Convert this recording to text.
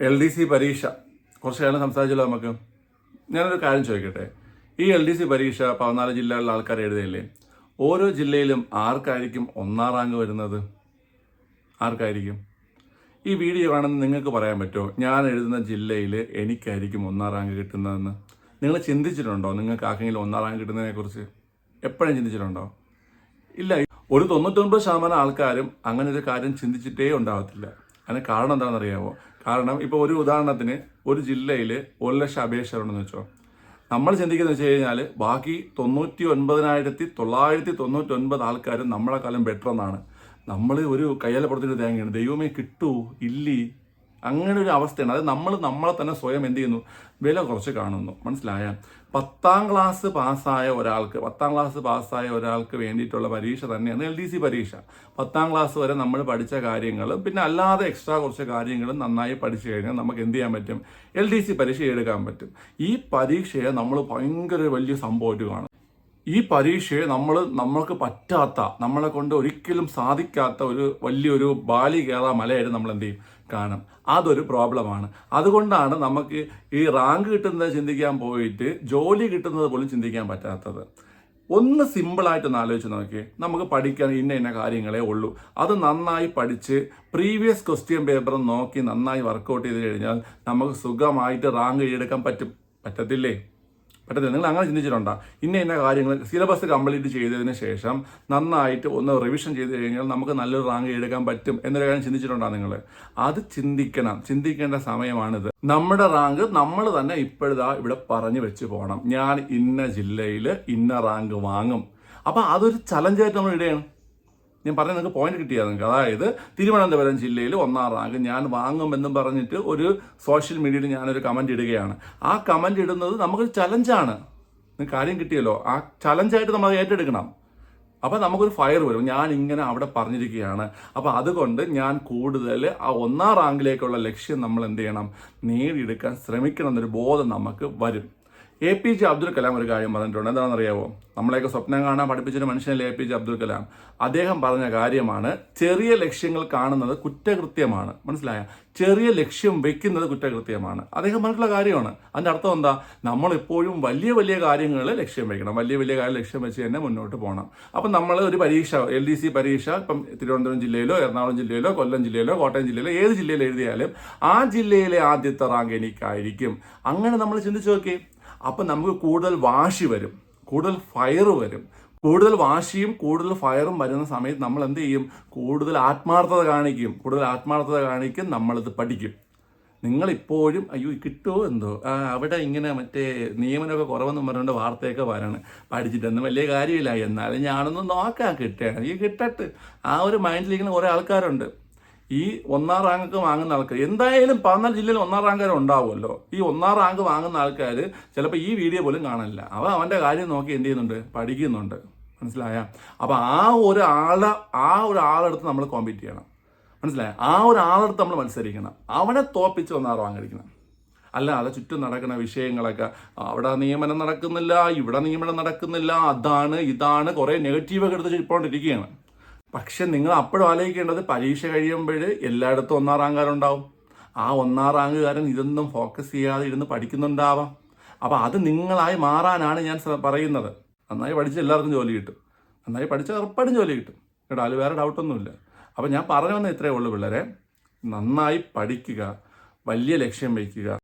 L D C പരീക്ഷ. കുറച്ച് കാലം സംസാരിച്ചല്ലോ നമുക്ക്. ഞാനൊരു കാര്യം ചോദിക്കട്ടെ? ഈ എൽ ഡി സി പരീക്ഷ പതിനാല് ജില്ലകളിലെ ആൾക്കാർ എഴുതിയില്ലേ? ഓരോ ജില്ലയിലും ആർക്കായിരിക്കും ഒന്നാം റാങ്ക് വരുന്നത്? ആർക്കായിരിക്കും? ഈ വീഡിയോ കാണുന്ന നിങ്ങൾക്ക് പറയാൻ പറ്റുമോ? ഞാൻ എഴുതുന്ന ജില്ലയിൽ എനിക്കായിരിക്കും ഒന്നാം റാങ്ക് കിട്ടുന്നതെന്ന്. നിങ്ങൾ ചിന്തിച്ചിട്ടുണ്ടോ നിങ്ങൾക്ക് ആർക്കെങ്കിലും ഒന്നാം റാങ്ക് കിട്ടുന്നതിനെക്കുറിച്ച്? എപ്പോഴും ചിന്തിച്ചിട്ടുണ്ടോ? ഇല്ല. ഒരു തൊണ്ണൂറ്റൊൻപത് ശതമാനം ആൾക്കാരും അങ്ങനെ ഒരു കാര്യം ചിന്തിച്ചിട്ടേ ഉണ്ടാകത്തില്ല അതിന് കാരണം എന്താണെന്ന് അറിയാമോ കാരണം ഇപ്പോൾ ഒരു ഉദാഹരണത്തിന് ഒരു ജില്ലയിൽ ഒരു ലക്ഷം അപേക്ഷകരുണ്ടെന്ന് വെച്ചോ. നമ്മൾ ചിന്തിക്കുന്നത് വെച്ച് കഴിഞ്ഞാൽ ബാക്കി തൊണ്ണൂറ്റി ഒൻപതിനായിരത്തി തൊള്ളായിരത്തി തൊണ്ണൂറ്റി ഒൻപത് ആൾക്കാരും നമ്മളെക്കാളും ബെറ്റർ എന്നാണ്. നമ്മൾ ഒരു കയ്യാലപ്പുറത്തിന് തേങ്ങയാണ്. ദൈവമേ കിട്ടൂ. ഇല്ലി. അങ്ങനെ ഒരു അവസ്ഥയാണ്. അത് നമ്മൾ നമ്മളെ തന്നെ സ്വയം എന്ത് ചെയ്യുന്നു? വില കുറച്ച് കാണുന്നു. മനസ്സിലായ? പത്താം ക്ലാസ് പാസ്സായ ഒരാൾക്ക് പത്താം ക്ലാസ് പാസ്സായ ഒരാൾക്ക് വേണ്ടിയിട്ടുള്ള പരീക്ഷ തന്നെയാണ് എൽ ഡി സി പരീക്ഷ. പത്താം ക്ലാസ് വരെ നമ്മൾ പഠിച്ച കാര്യങ്ങളും പിന്നെ അല്ലാതെ എക്സ്ട്രാ കുറച്ച് കാര്യങ്ങളും നന്നായി പഠിച്ചു കഴിഞ്ഞാൽ നമുക്ക് എന്ത് ചെയ്യാൻ പറ്റും? എൽ ഡി സി പരീക്ഷ എടുക്കാൻ പറ്റും. ഈ പരീക്ഷയെ നമ്മൾ ഭയങ്കര വലിയ സംഭവമായിട്ട് കാണും. ഈ പരീക്ഷയെ നമ്മൾ നമ്മൾക്ക് പറ്റാത്ത നമ്മളെ കൊണ്ട് ഒരിക്കലും സാധിക്കാത്ത ഒരു വലിയൊരു ബാലി കയറാ മലയായിട്ട് നമ്മൾ എന്ത് ചെയ്യും? കാണും. അതൊരു പ്രോബ്ലമാണ്. അതുകൊണ്ടാണ് നമുക്ക് ഈ റാങ്ക് കിട്ടുന്നത് ചിന്തിക്കാൻ പോയിട്ട് ജോലി കിട്ടുന്നത് പോലും ചിന്തിക്കാൻ പറ്റാത്തത്. ഒന്ന് സിമ്പിളായിട്ടൊന്ന് ആലോചിച്ച് നോക്കി നമുക്ക് പഠിക്കാൻ ഇന്ന ഇന്ന കാര്യങ്ങളേ ഉള്ളൂ. അത് നന്നായി പഠിച്ച് പ്രീവിയസ് ക്വസ്റ്റ്യൻ പേപ്പർ നോക്കി നന്നായി വർക്കൗട്ട് ചെയ്ത് കഴിഞ്ഞാൽ നമുക്ക് സുഖമായിട്ട് റാങ്ക് എഴുതിയെടുക്കാൻ പറ്റും. പറ്റത്തില്ലേ? പറ്റത്തില്ല. നിങ്ങൾ അങ്ങനെ ചിന്തിച്ചിട്ടുണ്ടോ. ഇന്ന ഇന്ന കാര്യങ്ങൾ സിലബസ് കംപ്ലീറ്റ് ചെയ്തതിന് ശേഷം നന്നായിട്ട് ഒന്ന് റിവിഷൻ ചെയ്ത് കഴിഞ്ഞാൽ നമുക്ക് നല്ലൊരു റാങ്ക് എടുക്കാൻ പറ്റും എന്നൊരു കാര്യം ചിന്തിച്ചിട്ടുണ്ടോ നിങ്ങൾ അത് ചിന്തിക്കണം. ചിന്തിക്കേണ്ട സമയമാണിത്. നമ്മുടെ റാങ്ക് നമ്മൾ തന്നെ ഇപ്പോഴതാ ഇവിടെ പറഞ്ഞു വെച്ച് പോകണം ഞാൻ ഇന്ന ജില്ലയിൽ ഇന്ന റാങ്ക് വാങ്ങും. അപ്പം അതൊരു ചലഞ്ചായിട്ട് നമ്മൾ ഇടുകയാണ്. ഞാൻ പറഞ്ഞ നിങ്ങൾക്ക് പോയിന്റ് കിട്ടിയാൽ നിങ്ങൾക്ക്. അതായത് തിരുവനന്തപുരം ജില്ലയിൽ ഒന്നാം റാങ്ക്. ഞാൻ വാങ്ങുമെന്നും പറഞ്ഞിട്ട് ഒരു സോഷ്യൽ മീഡിയയിൽ ഞാനൊരു കമന്റ് ഇടുകയാണ്. ആ കമന്റ് ഇടുന്നത് നമുക്കൊരു ചലഞ്ചാണ് നിങ്ങൾക്ക് കാര്യം കിട്ടിയല്ലോ. ആ ചലഞ്ചായിട്ട് നമ്മൾ ഏറ്റെടുക്കണം. അപ്പോൾ നമുക്കൊരു ഫയർ വരും. ഞാൻ ഇങ്ങനെ അവിടെ പറഞ്ഞിരിക്കുകയാണ്. അപ്പോൾ അതുകൊണ്ട് ഞാൻ കൂടുതൽ ആ ഒന്നാം റാങ്കിലേക്കുള്ള ലക്ഷ്യം നമ്മൾ എന്ത് ചെയ്യണം? നേടിയെടുക്കാൻ ശ്രമിക്കണം എന്നൊരു ബോധം നമുക്ക് വരും. A P J Abdul Kalam ഒരു കാര്യം പറഞ്ഞിട്ടുണ്ട്. എന്താണെന്നറിയാവോ? നമ്മളെയൊക്കെ സ്വപ്നം കാണാൻ പഠിപ്പിച്ചൊരു മനുഷ്യനല്ലേ A P J Abdul Kalam അദ്ദേഹം പറഞ്ഞ കാര്യമാണ് ചെറിയ ലക്ഷ്യങ്ങൾ കാണുന്നത് കുറ്റകൃത്യമാണ്. മനസ്സിലായ? ചെറിയ ലക്ഷ്യം വെക്കുന്നത് കുറ്റകൃത്യമാണ്. അദ്ദേഹം പറഞ്ഞിട്ടുള്ള കാര്യമാണ്. അതിന്റെ അർത്ഥം എന്താ? നമ്മൾ എപ്പോഴും വലിയ വലിയ കാര്യങ്ങൾ ലക്ഷ്യം വെക്കണം. വലിയ വലിയ കാര്യം ലക്ഷ്യം വെച്ച് തന്നെ മുന്നോട്ട് പോകണം. അപ്പം നമ്മൾ ഒരു പരീക്ഷ എൽ ഡി സി പരീക്ഷ ഇപ്പം തിരുവനന്തപുരം ജില്ലയിലോ എറണാകുളം ജില്ലയിലോ കൊല്ലം ജില്ലയിലോ കോട്ടയം ജില്ലയിലോ ഏത് ജില്ലയിൽ എഴുതിയാലും ആ ജില്ലയിലെ ആദ്യത്തെ റാങ്ക് എനിക്കായിരിക്കും. അങ്ങനെ നമ്മൾ ചിന്തിച്ചു നോക്കി അപ്പം നമുക്ക് കൂടുതൽ വാശി വരും കൂടുതൽ ഫയർ വരും. കൂടുതൽ വാശിയും കൂടുതൽ ഫയറും വരുന്ന സമയത്ത് നമ്മൾ എന്ത് ചെയ്യും? കൂടുതൽ ആത്മാർത്ഥത കാണിക്കും. കൂടുതൽ ആത്മാർത്ഥത കാണിക്കും നമ്മളിത് പഠിക്കും. നിങ്ങൾ ഇപ്പോഴും അയ്യോ കിട്ടുമോ എന്തോ? അവിടെ ഇങ്ങനെ മറ്റേ നിയമനമൊക്കെ കുറവെന്ന് പറഞ്ഞുകൊണ്ട് വാർത്തയൊക്കെ വരണം. പഠിച്ചിട്ടൊന്നും വലിയ കാര്യമില്ല. എന്നാലും ഞാനൊന്ന് നോക്കാം ഈ കിട്ടട്ട്. ആ ഒരു മൈൻഡിലിരിക്കുന്ന കുറേ ആൾക്കാരുണ്ട്. ഈ ഒന്നാം റാങ്ക് വാങ്ങുന്ന ആൾക്കാർ എന്തായാലും പതിനാല് ജില്ലയിൽ ഒന്നാം റാങ്കർ ഉണ്ടാവുമല്ലോ ഈ ഒന്നാം റാങ്ക് വാങ്ങുന്ന ആൾക്കാർ ചിലപ്പോൾ ഈ വീഡിയോ പോലും കാണില്ല. അവൻ അവന്റെ കാര്യം നോക്കി എന്ത് ചെയ്യുന്നുണ്ട്? പഠിക്കുന്നുണ്ട്. മനസ്സിലായ? അപ്പോൾ ആ ഒരു ആളെ ആ ഒരു ആളെടുത്ത് നമ്മൾ കോമ്പീറ്റ് ചെയ്യണം. മനസ്സിലായ? ആ ഒരു ആളെടുത്ത് നമ്മൾ മത്സരിക്കണം. അവനെ തോപ്പിച്ച് ഒന്നാം റാങ്ക് അടിക്കണം. അല്ലാതെ ചുറ്റും നടക്കുന്ന വിഷയങ്ങളൊക്കെ അവിടെ നിയമനം നടക്കുന്നില്ല ഇവിടെ നിയമനം നടക്കുന്നില്ല അതാണ് ഇതാണ് കുറേ നെഗറ്റീവൊക്കെ എടുത്ത് ഇപ്പോണ്ടിരിക്കുകയാണ് പക്ഷെ നിങ്ങൾ അപ്പോഴും ആലോചിക്കേണ്ടത് പരീക്ഷ കഴിയുമ്പോൾ എല്ലായിടത്തും ഒന്നാം റാങ്കുകാരുണ്ടാവും ആ ഒന്നാം റാങ്കുകാരൻ ഇതൊന്നും ഫോക്കസ് ചെയ്യാതെ ഇരുന്ന് പഠിക്കുന്നുണ്ടാവാം. അപ്പോൾ അത് നിങ്ങളായി മാറാനാണ് ഞാൻ പറയുന്നത്. നന്നായി പഠിച്ച് എല്ലാവർക്കും ജോലി കിട്ടും. നന്നായി പഠിച്ച ഉറപ്പായിട്ടും ജോലി കിട്ടും. കേട്ടോ അതിൽ വേറെ ഡൗട്ടൊന്നുമില്ല അപ്പോൾ ഞാൻ പറഞ്ഞു വന്ന ഇത്രയേ ഉള്ളൂ പിള്ളേരെ. നന്നായി പഠിക്കുക. വലിയ ലക്ഷ്യം വയ്ക്കുക.